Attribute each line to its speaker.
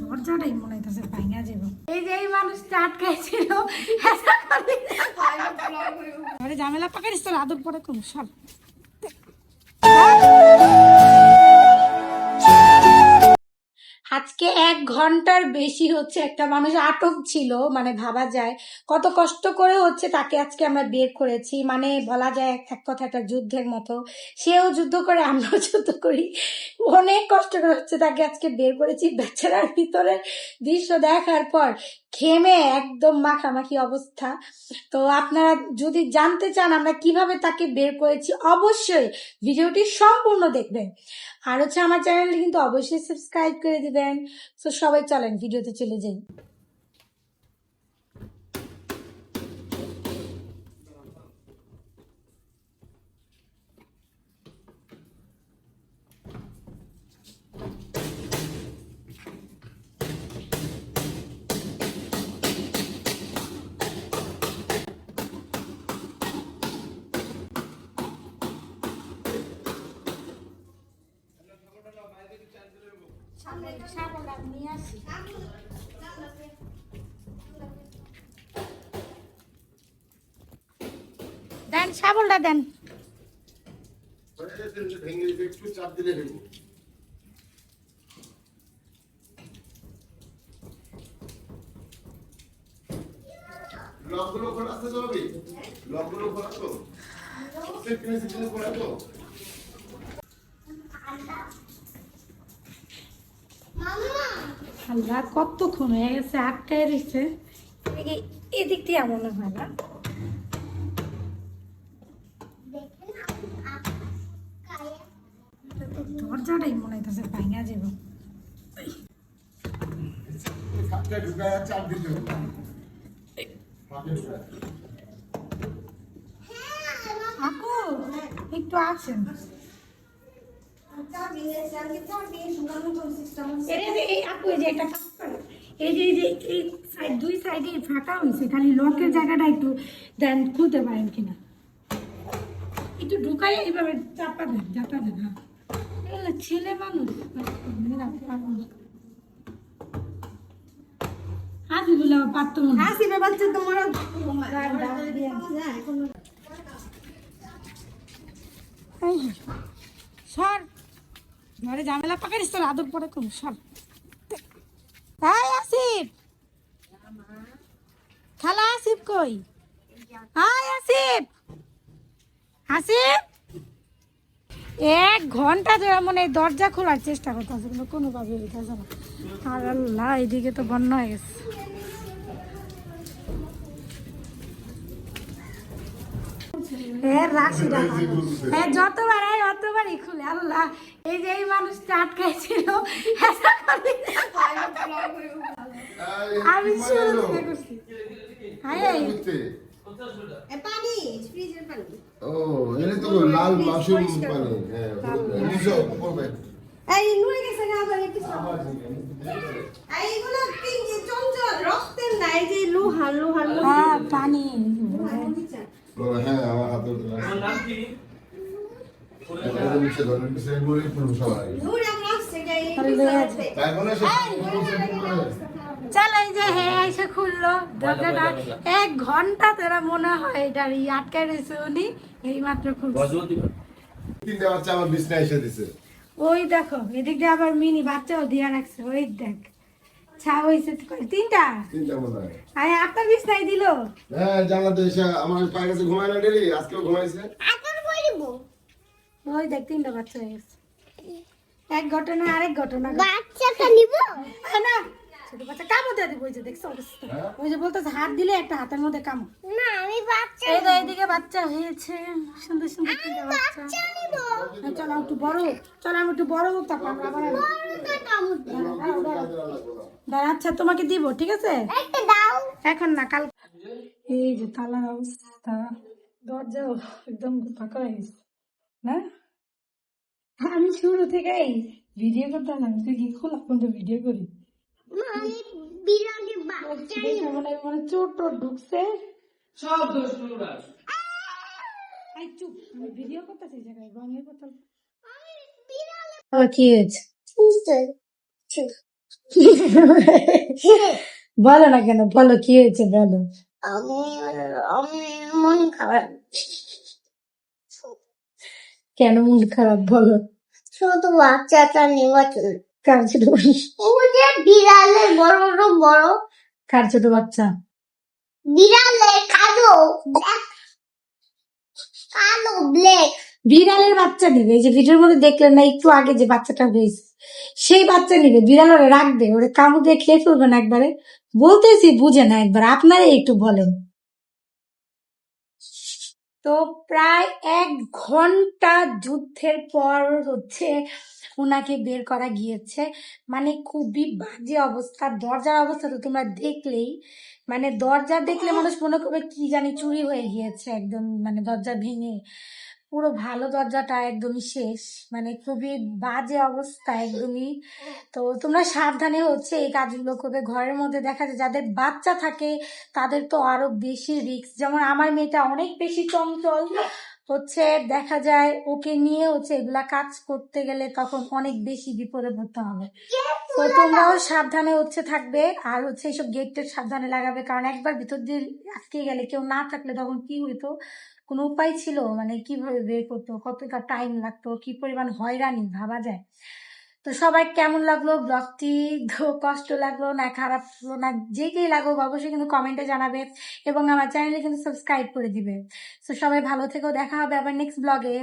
Speaker 1: দরজাটাই মনে হইতেছে ভাঙা যাব এই যে এই মানুষটা আটকাইছিল ঝামেলা পাকারিস তোর আদর পরে কম সব ঘণ্টার বেশি হচ্ছে একটা মানুষ আটক ছিল মানে ভাবা যায়। কত কষ্ট করে হচ্ছে তাকে আজকে আমরা বের করেছি। মানে বলা যায় এক কথা একটা যুদ্ধের মতো। সেও যুদ্ধ করে, আমরাও যুদ্ধ করি। অনেক কষ্ট করে হচ্ছে তাকে আজকে বের করেছি। বেচারার ভিতরে দৃশ্য দেখার পর ঘেমে একদম মাখামাখি অবস্থা। তো আপনারা যদি জানতে চান আমরা কীভাবে তাকে বের করেছি, অবশ্যই ভিডিওটি সম্পূর্ণ দেখবেন। আর হচ্ছে আমার চ্যানেলটি কিন্তু অবশ্যই সাবস্ক্রাইব করে দিবেন। তো সবাই চলেন, ভিডিওতে চলে যাই। দেন সাবলটা দেন।
Speaker 2: একটু চাপ দিলে লকগুলো খোলা তো ভাবি? লকগুলো খোলা তো? কিনে কিনে খোলা তো?
Speaker 1: আল্লাহ কতক্ষণ হয়ে গেছে? আটটায় রয়েছে এ- এদিক দিয়ে মনে হয় না। দরজাটাই মনে হইতেছে ভাঙা যাব। আপু একটু আসেন। এই যে এই যে এটা কাজ করে। এই যে এই যে এই সাইড দুই সাইডে ফাঁকা হয়েছে খালি লকের জায়গাটা একটু দেন খুলতে পারেন কিনা। একটু ঢুকাই এইভাবে চাপা দেন চাপা দেন হ্যাঁ। ছেলে মানুষ মেয়েরা হাসি পারতো না
Speaker 3: হাসি রে বাচ্চা তোমার
Speaker 1: সর। ঘরে তোর আদর পরে সর। হাই আসিফ! খালা আসিফ কই? আসিফ! আসিফ! এক ঘণ্টা ধরে মনে দরজা খোলার চেষ্টা করতেছে, কিন্তু কোনোভাবে হইতেছে না। আর আল্লাহ, এদিকে তো বন্যা হয়ে গেছে। যতবার আয় অতবারই খুলে আল্লাহ। এই যে এই মানুষটা আটকাইছিল। আমি শুরু থেকে করছি। হাই
Speaker 3: পানি ফ্রিজের পানি।
Speaker 2: ও এটা তো লাল মাশরুম পানি। হ্যাঁ নিচে
Speaker 3: এই নুয়ে গেছে না আবার একটু এইগুলো তিন চঞ্চল রক্তের না যে লোহা লোহা লোহা
Speaker 1: হ্যাঁ পানি।
Speaker 2: হ্যাঁ আমার হাতে
Speaker 1: যে হ্যাঁ এসে খুললো। দরজাটা এক ঘণ্টা তোরা মনে হয় এটা রয়েছে উনি এই মাত্র ওই দেখো এদিক দিয়ে আবার মিনি বাচ্চাও দিয়া রাখছে ওই দেখ। ছা হয়েছে তো তিনটা?
Speaker 2: মনে হয়।
Speaker 1: আপনার বিছনায় দিল।
Speaker 2: হ্যাঁ জানলাতে এসে আমার পায়ে কাছে ঘুমায় না ডেলি আজকেও ঘুমাইছে।
Speaker 1: ওই দেখ তিনটা বাচ্চা হয়ে গেছে। এক ঘটনা আরেক ঘটনা।
Speaker 3: বাচ্চাটা নিব
Speaker 1: না ছোট বাচ্চা কামো দিয়ে দিব ওই যে দেখছ
Speaker 2: হ্যাঁ?
Speaker 1: ওই যে বলতেছে হাত দিলে একটা হাতের মধ্যে কামো
Speaker 3: না আমি বাচ্চা
Speaker 1: এই তো এইদিকে বাচ্চা হয়েছে। সুন্দর সুন্দর তিনটা বাচ্চা।
Speaker 3: নিব।
Speaker 1: হ্যাঁ, চলো একটু বড়। চলো আমি একটু বড় হোক তারপর আমরা আবার। দাঁড়া, আচ্ছা তোমাকে দিব ঠিক আছে?
Speaker 3: একটা
Speaker 1: এখন না কাল এই যে তালার অবস্থা। দরজাও একদম ফাঁকা হয়ে গেছে। না? আমি শুরু থেকেই ভিডিও করতাম না আমি তুই কি খোলা পর্যন্ত ভিডিও করি? মনে মনে চোর টোর ঢুকছে।
Speaker 4: সব দোষ
Speaker 1: আই চুপ আমি ভিডিও করতেছি জায়গায় রঙের বোতল। কি হয়েছে? বলো না কেন বলো কি হয়েছে বলো।
Speaker 3: আমি আমি মন খারাপ।
Speaker 1: কেন মন খারাপ বলো?
Speaker 3: শুধু বাচ্চাটা নির্বাচন
Speaker 1: কার ছোট
Speaker 3: ও যে বিড়ালের বড় বড় বড়।
Speaker 1: কার ছোট বাচ্চা?
Speaker 3: বিড়ালের কালো কালো ব্ল্যাক
Speaker 1: বিড়ালের বাচ্চা নিবে। এই যে ভিডিওর মধ্যে দেখলেন না একটু আগে যে বাচ্চাটা হয়েছে সেই বাচ্চা নিবে। বিড়াল ওরে রাখবে ওরে কামড় দিয়ে খেয়ে ফেলবে না একবারে। বলতেছি বুঝে না একবার আপনারাই একটু বলেন। তো প্রায় এক ঘণ্টা যুদ্ধের পর হচ্ছে ওনাকে বের করা গিয়েছে। মানে খুবই বাজে অবস্থা দরজার অবস্থা তো তোমরা দেখলেই। মানে দরজা দেখলে মানুষ মনে করবে কি জানি চুরি হয়ে গিয়েছে একদম মানে দরজা ভেঙে। পুরো ভালো দরজাটা একদমই শেষ। মানে খুবই বাজে অবস্থা একদমই। তো তোমরা সাবধানে হচ্ছে এই কাজগুলো করবে। ঘরের মধ্যে দেখা যায় যাদের বাচ্চা থাকে, তাদের তো আরও বেশি রিস্ক যেমন আমার মেয়েটা অনেক বেশি চঞ্চল। হচ্ছে দেখা যায় ওকে নিয়ে হচ্ছে এগুলা কাজ করতে গেলে তখন অনেক বেশি বিপদে পড়তে হবে। তো তোমরাও সাবধানে হচ্ছে থাকবে আর হচ্ছে এইসব গেট টেট সাবধানে লাগাবে কারণ একবার ভিতর দিয়ে আটকে গেলে কেউ না থাকলে তখন কি হইতো? কোনো উপায় ছিল? মানে কীভাবে বের করতো? কতটা টাইম লাগতো? কি পরিমাণ হয়রানি ভাবা যায়? তো সবাই কেমন লাগল? ব্লগটি কষ্ট লাগল না খারাপ না, যে কেই লাগুক, অবশ্যই কিন্তু কমেন্টে জানাবে এবং আমার চ্যানেলে কিন্তু সাবস্ক্রাইব করে দিবে। তো সবাই ভালো থেকো, দেখা হবে আবার নেক্সট ব্লগে